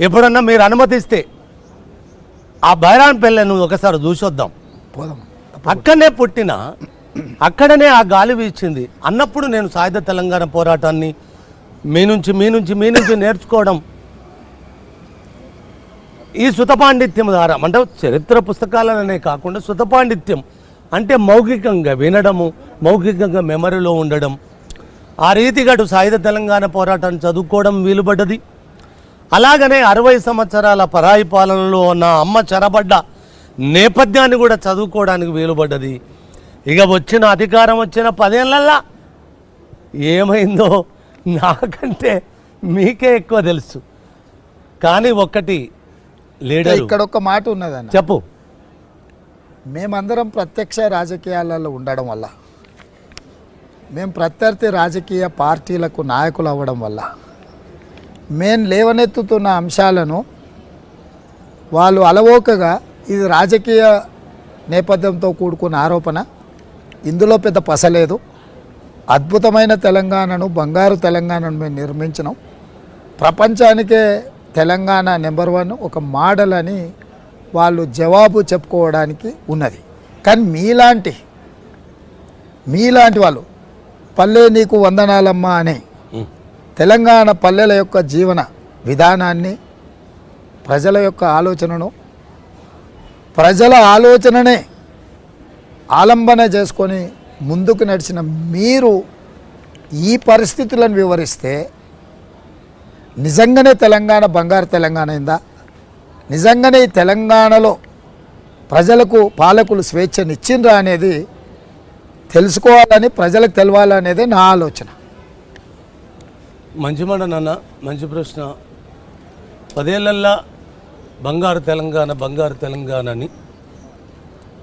ఎప్పుడన్నా మీరు అనుమతిస్తే ఆ బైరాన్ పెళ్ళను ఒకసారి చూసొద్దాం. పోదాం. అక్కడనే పుట్టిన అక్కడనే ఆ గాలి వీచింది. అన్నప్పుడు నేను సాయుధ తెలంగాణ పోరాటాన్ని మీ నుంచి మీ నుంచి మీ నుంచి నేర్చుకోవడం. ఈ సుతపాండిత్యం ద్వారా అంటే చరిత్ర పుస్తకాలనే కాకుండా సుతపాండిత్యం అంటే మౌఖికంగా వినడము మౌఖికంగా మెమరీలో ఉండడం. ఆ రీతిగా సాయుధ తెలంగాణ పోరాటాన్ని చదువుకోవడం వీలుపడ్డది. అలాగనే అరవై సంవత్సరాల పరాయి పాలనలో ఉన్న అమ్మ చెరబడ్డ నేపథ్యాన్ని కూడా చదువుకోవడానికి వీలుపడ్డది. ఇక వచ్చిన అధికారం వచ్చిన పదేళ్ళల్లా ఏమైందో నాకంటే మీకే ఎక్కువ తెలుసు. కానీ ఒక్కటి లీడర్ ఇక్కడ ఒక మాట ఉన్నదన్న. చెప్పు. మేమందరం ప్రత్యక్ష రాజకీయాలలో ఉండడం వల్ల మేము ప్రత్యర్థి రాజకీయ పార్టీలకు నాయకులు అవ్వడం వల్ల మేము లేవనెత్తుతున్న అంశాలను వాళ్ళు అలవోకగా ఇది రాజకీయ నేపథ్యంతో కూడుకున్న ఆరోపణ. ఇందులో పెద్ద పసలేదు అద్భుతమైన తెలంగాణను బంగారు తెలంగాణను మేము నిర్మించినాం. ప్రపంచానికే తెలంగాణ నెంబర్ వన్ ఒక మోడల్ అని వాళ్ళు జవాబు చెప్పుకోవడానికి ఉన్నది. కానీ మీలాంటి మీలాంటి వాళ్ళు పల్లె నీకు వందనాలమ్మా అనే తెలంగాణ పల్లెల యొక్క జీవన విధానాన్ని ప్రజల యొక్క ఆలోచనను ప్రజల ఆలోచననే ఆలంబన చేసుకొని ముందుకు నడిచిన మీరు ఈ పరిస్థితులను వివరిస్తే నిజంగానే తెలంగాణ బంగారు తెలంగాణ అయిందా? నిజంగానే ఈ తెలంగాణలో ప్రజలకు పాలకులు స్వేచ్ఛనిచ్చిండ్రా అనేది తెలుసుకోవాలని ప్రజలకు తెలవాలనేదే నా ఆలోచన. మంచి మాట నాన్న మంచి ప్రశ్న. పదేళ్ళల్లా బంగారు తెలంగాణ బంగారు తెలంగాణ అని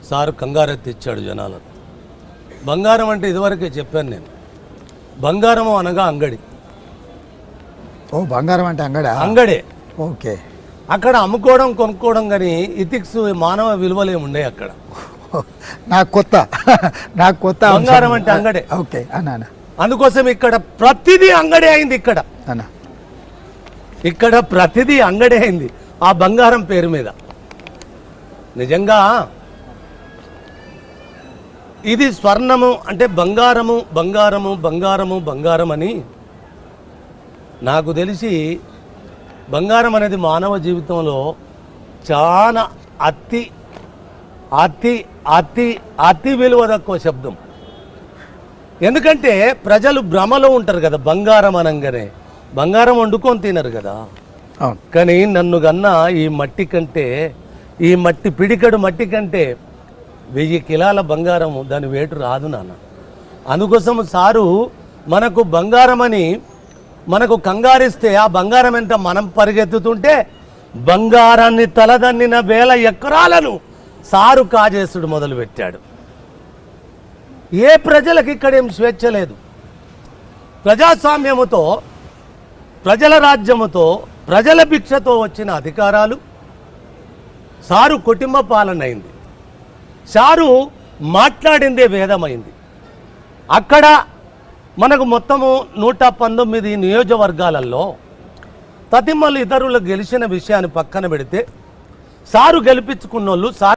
సారు కంగారెత్తి ఇచ్చాడు జనాలకు బంగారం అంటే ఇదివరకే చెప్పాను నేను. బంగారం అనగా అంగడి. ఓ బంగారం అంటే అంగడా? అంగడే. ఓకే. అక్కడ అమ్ముకోవడం కొనుక్కోవడం కానీ ఇథిక్స్ మానవ విలువలే ఉండే అక్కడ. నాకు కొత్త నాకు కొత్త. బంగారం అంటే అంగడే. ఓకే అన్న. అందుకోసం ఇక్కడ ప్రతిదీ అంగడే అయింది ఇక్కడ. అన్న. ఇక్కడ ప్రతిదీ అంగడే అయింది. ఆ బంగారం పేరు మీద. నిజంగా ఇది స్వర్ణము అంటే బంగారము బంగారము బంగారము బంగారం అని నాకు తెలిసి బంగారం అనేది మానవ జీవితంలో చాలా అతి అతి అతి అతి విలువ తక్కువ శబ్దం. ఎందుకంటే ప్రజలు భ్రమలో ఉంటారు కదా బంగారం అనగానే. బంగారం వండుకొని తినరు కదా. కానీ నన్ను కన్నా ఈ మట్టి కంటే ఈ మట్టి పిడికడు మట్టి కంటే వెయ్యి కిలాల బంగారం దాని వేటు రాదు నాన్న. అందుకోసం సారు మనకు బంగారం అని మనకు కంగారిస్తే ఆ బంగారం ఎంత మనం పరిగెత్తుతుంటే బంగారాన్ని తలదన్నిన వేల ఎకరాలను సారు కాజేసుడు మొదలుపెట్టాడు. ఏ ప్రజలకు ఇక్కడేం స్వేచ్ఛ లేదు. ప్రజాస్వామ్యముతో ప్రజల రాజ్యముతో ప్రజల భిక్షతో వచ్చిన అధికారాలు సారు కుటుంబ పాలన అయింది సారు మాట్లాడిందే వేదమైంది. అక్కడ మనకు మొత్తము నూట పంతొమ్మిది నియోజకవర్గాలలో తతిమ్మలు ఇతరులు గెలిచిన విషయాన్ని పక్కన పెడితే సారు గెలిపించుకున్నోళ్ళు సారు